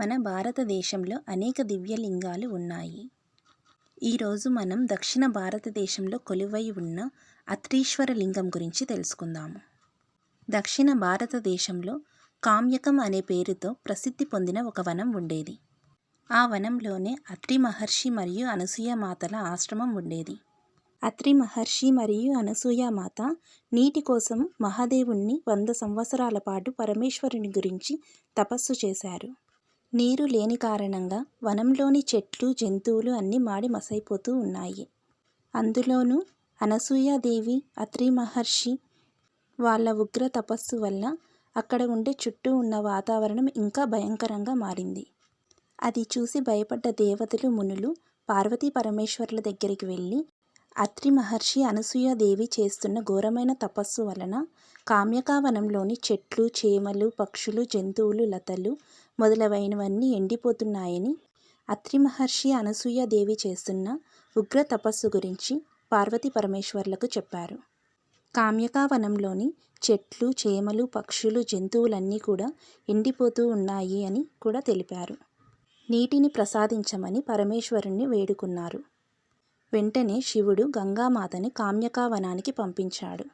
మన భారతదేశంలో అనేక దివ్యలింగాలు ఉన్నాయి. ఈరోజు మనం దక్షిణ భారతదేశంలో కొలువై ఉన్న అత్రీశ్వర లింగం గురించి తెలుసుకుందాము. దక్షిణ భారతదేశంలో కామ్యకం అనే పేరుతో ప్రసిద్ధి పొందిన ఒక వనం ఉండేది. ఆ వనంలోనే అత్రి మహర్షి మరియు అనసూయ మాతల ఆశ్రమం ఉండేది. అత్రి మహర్షి మరియు అనసూయ మాత నీటి కోసం మహాదేవుణ్ణి వంద సంవత్సరాల పాటు పరమేశ్వరుని గురించి తపస్సు చేశారు. నీరు లేని కారణంగా వనంలోని చెట్లు జంతువులు అన్నీ మాడి మసైపోతూ ఉన్నాయి. అందులోనూ అనసూయాదేవి అత్రి మహర్షి వాళ్ళ ఉగ్ర తపస్సు వల్ల అక్కడ ఉండే చుట్టూ ఉన్న వాతావరణం ఇంకా భయంకరంగా మారింది. అది చూసి భయపడ్డ దేవతలు మునులు పార్వతీ పరమేశ్వరుల దగ్గరికి వెళ్ళి అత్రి మహర్షి అనసూయాదేవి చేస్తున్న ఘోరమైన తపస్సు వలన కామ్యకావనంలోని చెట్లు చేమలు పక్షులు జంతువులు లతలు మొదలైనవన్నీ ఎండిపోతున్నాయని అత్రి మహర్షి అనసూయాదేవి చేస్తున్న ఉగ్ర తపస్సు గురించి పార్వతీ పరమేశ్వర్లకు చెప్పారు. కామ్యకావనంలోని చెట్లు చేమలు పక్షులు జంతువులన్నీ కూడా ఎండిపోతూ ఉన్నాయి అని కూడా తెలిపారు. నీటిని ప్రసాదించమని పరమేశ్వరుణ్ణి వేడుకున్నారు. వెంటనే శివుడు గంగామాతని కామ్యకావనానికి పంపించాడు.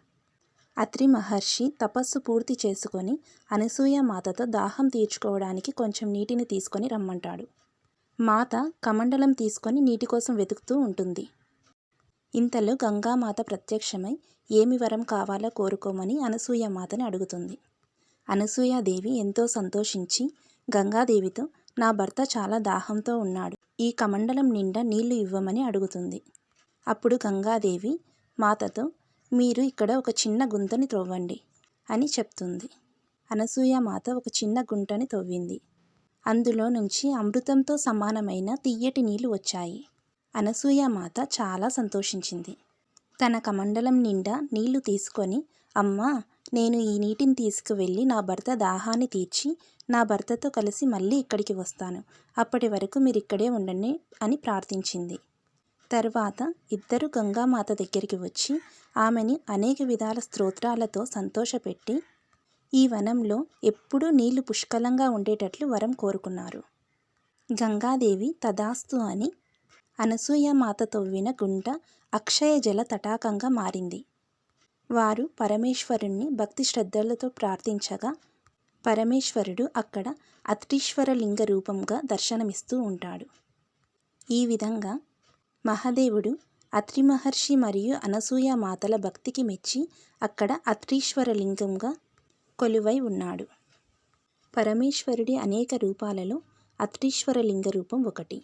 అత్రి మహర్షి తపస్సు పూర్తి చేసుకొని అనసూయ మాతతో దాహం తీర్చుకోవడానికి కొంచెం నీటిని తీసుకొని రమ్మంటాడు. మాత కమండలం తీసుకొని నీటి కోసం వెతుకుతూ ఉంటుంది. ఇంతలో గంగామాత ప్రత్యక్షమై ఏమి వరం కావాలో కోరుకోమని అనసూయ మాతని అడుగుతుంది. అనసూయాదేవి ఎంతో సంతోషించి గంగాదేవితో నా భర్త చాలా దాహంతో ఉన్నాడు. ఈ కమండలం నిండా నీళ్ళు ఇవ్వమని అడుగుతుంది. అప్పుడు గంగాదేవి మాతతో మీరు ఇక్కడ ఒక చిన్న గుంతని త్రవ్వండి అని చెప్తుంది. అనసూయ మాత ఒక చిన్న గుంటని తవ్వింది. అందులో నుంచి అమృతంతో సమానమైన తియ్యటి నీళ్ళు వచ్చాయి. అనసూయ మాత చాలా సంతోషించింది. తన కమండలం నిండా నీళ్ళు తీసుకొని అమ్మా నేను ఈ నీటిని తీసుకువెళ్ళి నా భర్త దాహాన్ని తీర్చి నా భర్తతో కలిసి మళ్ళీ ఇక్కడికి వస్తాను. అప్పటి వరకు మీరు ఇక్కడే ఉండండి అని ప్రార్థించింది. తర్వాత ఇద్దరు గంగామాత దగ్గరికి వచ్చి ఆమెని అనేక విధాల స్తోత్రాలతో సంతోషపెట్టి ఈ వనంలో ఎప్పుడూ నీళ్ళు పుష్కలంగా ఉండేటట్లు వరం కోరుకున్నారు. గంగాదేవి తదాస్తు అని అనసూయ మాత తవ్విన గుంట అక్షయ జల తటాకంగా మారింది. వారు పరమేశ్వరుణ్ణి భక్తి శ్రద్ధలతో ప్రార్థించగా పరమేశ్వరుడు అక్కడ అత్రీశ్వర లింగ రూపంగా దర్శనమిస్తూ ఉంటాడు. ఈ విధంగా మహాదేవుడు అత్రి మహర్షి మరియు అనసూయ మాతల భక్తికి మెచ్చి అక్కడ అత్రీశ్వర లింగంగా కొలువై ఉన్నాడు. పరమేశ్వరుడి అనేక రూపాలలో అత్రీశ్వర లింగ రూపం ఒకటి.